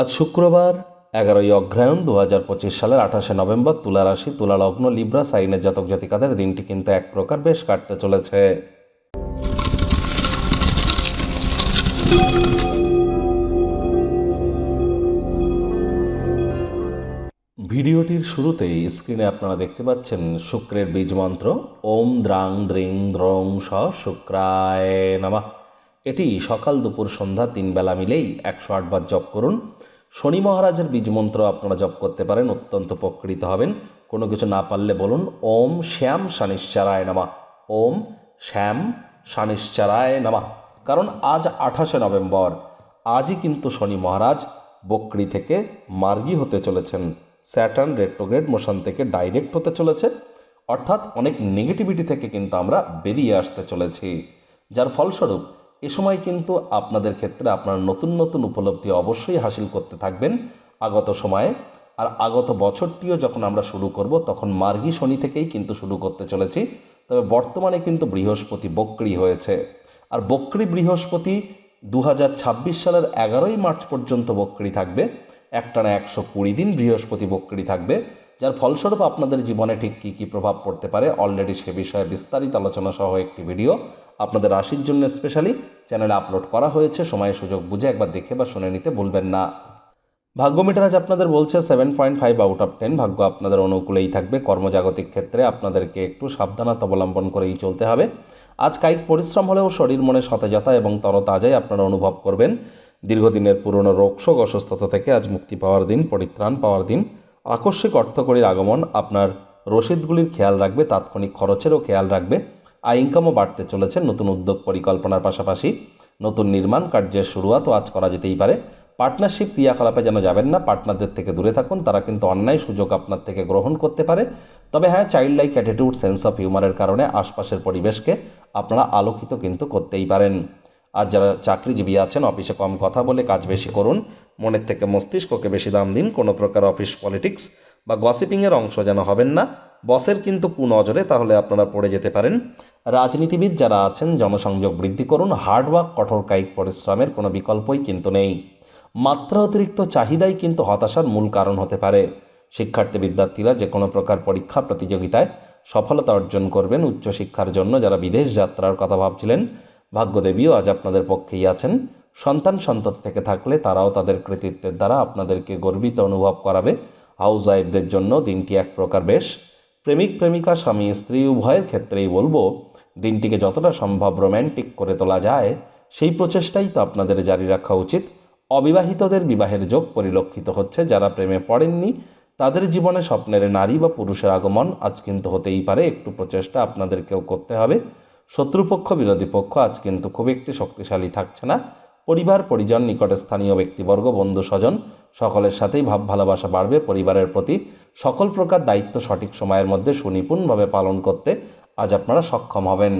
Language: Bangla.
আজ শুক্রবার, এগারোই অগ্রায়ণ দু হাজার পঁচিশ সালের আঠাশে নভেম্বর তুলা রাশি, তুলা লগ্ন, লিব্রা, সাইনের জাতক জাতিকাদের দিনটি কিন্তু এক প্রকার বেশ কাটতে চলেছে। ভিডিওটির শুরুতেই স্ক্রিনে আপনারা দেখতে পাচ্ছেন শুক্রের বীজ মন্ত্র, ওম দ্রাং দ্রিং দ্রং স শুক্রায় নামা। এটি সকাল দুপুর সন্ধ্যা তিন বেলা মিলেই একশো আটবার জপ করুন। শনি মহারাজের বীজ মন্ত্র আপনারা জপ করতে পারেন, অত্যন্ত উপকৃত হবেন। কোনো কিছু না পারলে বলুন, ওম শ্যাম শানিশ্চারায় নামা। ওম শ্যাম শানিশ্চারায় নামা। কারণ আজ আঠাশে নভেম্বর, আজই কিন্তু শনি মহারাজ বকরি থেকে মার্গী হতে চলেছেন। স্যাটার্ন রেট্রোগ্রেড মোশন থেকে ডাইরেক্ট হতে চলেছে। অর্থাৎ অনেক নেগেটিভিটি থেকে কিন্তু আমরা বেরিয়ে আসতে চলেছি। যার ফলস্বরূপ এ সময় কিন্তু আপনাদের ক্ষেত্রে আপনার নতুন নতুন উপলব্ধি অবশ্যই হাসিল করতে থাকবেন। আগত সময়ে আর আগত বছরটিও যখন আমরা শুরু করব, তখন মার্গী শনি থেকেই কিন্তু শুরু করতে চলেছি। তবে বর্তমানে কিন্তু বৃহস্পতি বক্রি হয়েছে। আর বক্রি বৃহস্পতি দু হাজার ছাব্বিশ সালের এগারোই মার্চ পর্যন্ত বক্রি থাকবে। একটানা একশো কুড়ি দিন বৃহস্পতি বক্রি থাকবে। যার ফলস্বরূপ আপনাদের জীবনে ঠিক কী কী প্রভাব পড়তে পারে অলরেডি সে বিষয়ে বিস্তারিত আলোচনা সহ একটি ভিডিও আপনাদের রাশির জন্য স্পেশালি চ্যানেলে আপলোড করা হয়েছে। সময় সুযোগ বুঝে একবার দেখে বা শুনে নিতে ভুলবেন না। ভাগ্য মিটার আজ আপনাদের বলছে seven point five out of ten ভাগ্য আপনাদের অনুকূলেই থাকবে। কর্মজাগতিক ক্ষেত্রে আপনাদেরকে একটু সাবধানতা অবলম্বন করেই চলতে হবে। আজ কায়িক পরিশ্রম হলেও শরীর মনে সতেজতা এবং তরতাজাই আপনারা অনুভব করবেন। দীর্ঘদিনের পুরনো রোগশোক অসুস্থতা থেকে আজ মুক্তি পাওয়ার দিন, পরিত্রাণ পাওয়ার দিন। আকস্মিক অর্থকরীর আগমন আপনার রসিদগুলির খেয়াল রাখবে, তাৎক্ষণিক খরচেরও খেয়াল রাখবে। আয় ইনকামও বাড়তে চলেছে, নতুন উদ্যোগ পরিকল্পনার পাশাপাশি নতুন নির্মাণ কার্যের শুরুয়াতও আজ করা যেতেই পারে। পার্টনারশিপ ক্রিয়াকলাপে যেন যাবেন না, পার্টনারদের থেকে দূরে থাকুন, তারা কিন্তু অন্যায় সুযোগ আপনার থেকে গ্রহণ করতে পারে। তবে হ্যাঁ child like attitude sense of হিউমারের কারণে আশপাশের পরিবেশকে আপনারা আলোকিত কিন্তু করতেই পারেন। আর যারা চাকরিজীবী আছেন, অফিসে কম কথা বলে কাজ বেশি করুন, মনের থেকে মস্তিষ্ককে বেশি দাম দিন, কোনো প্রকার অফিস পলিটিক্স বা গসিপিংয়ের অংশ যেন হবেন না। বসের কিন্তু কুনজরে তাহলে আপনারা পড়ে যেতে পারেন। রাজনীতিবিদ যারা আছেন, জনসংযোগ বৃদ্ধি করুন হার্ডওয়ার্ক কঠোর কায়িক পরিশ্রমের কোনো বিকল্পই কিন্তু নেই। মাত্রা অতিরিক্ত চাহিদাই কিন্তু হতাশার মূল কারণ হতে পারে। শিক্ষার্থী বিদ্যার্থীরা যে কোনো প্রকার পরীক্ষা প্রতিযোগিতায় সফলতা অর্জন করবেন উচ্চশিক্ষার জন্য যারা বিদেশ যাত্রার কথা ভাবছিলেন। ভাগ্যদেবীও আজ আপনাদের পক্ষেই আছেন। সন্তান সন্তত থেকে থাকলে তারাও তাদের কৃতিত্বের দ্বারা আপনাদেরকে গর্বিত অনুভব করাবে। হাউস ওয়াইফদের জন্য দিনটি এক প্রকার বেশ। প্রেমিক, প্রেমিকা, স্বামী, স্ত্রী, উভয়ের ক্ষেত্রেই বলব, দিনটিকে যতটা সম্ভব রোম্যান্টিক করে তোলা যায়, সেই প্রচেষ্টাই তো আপনাদের জারি রাখা উচিত। অবিবাহিতদের বিবাহের যোগ পরিলক্ষিত হচ্ছে, যারা প্রেমে পড়েননি, তাদের জীবনে স্বপ্নের নারী বা পুরুষের আগমন আজ কিন্তু হতেই পারে, একটু প্রচেষ্টা আপনাদেরকেও করতে হবে। শত্রুপক্ষ, বিরোধী পক্ষ আজ কিন্তু খুব একটি শক্তিশালী থাকছে না। পরিবার, পরিজন নিকটে স্থানীয় ব্যক্তিবর্গ বন্ধু স্বজন সকলের সাথেই ভাব ভালোবাসা বাড়বে, পরিবারের প্রতি সকল প্রকার দায়িত্ব সঠিক সময়ের মধ্যে সুনিপুণভাবে পালন করতে আজ আপনারা সক্ষম হবেন।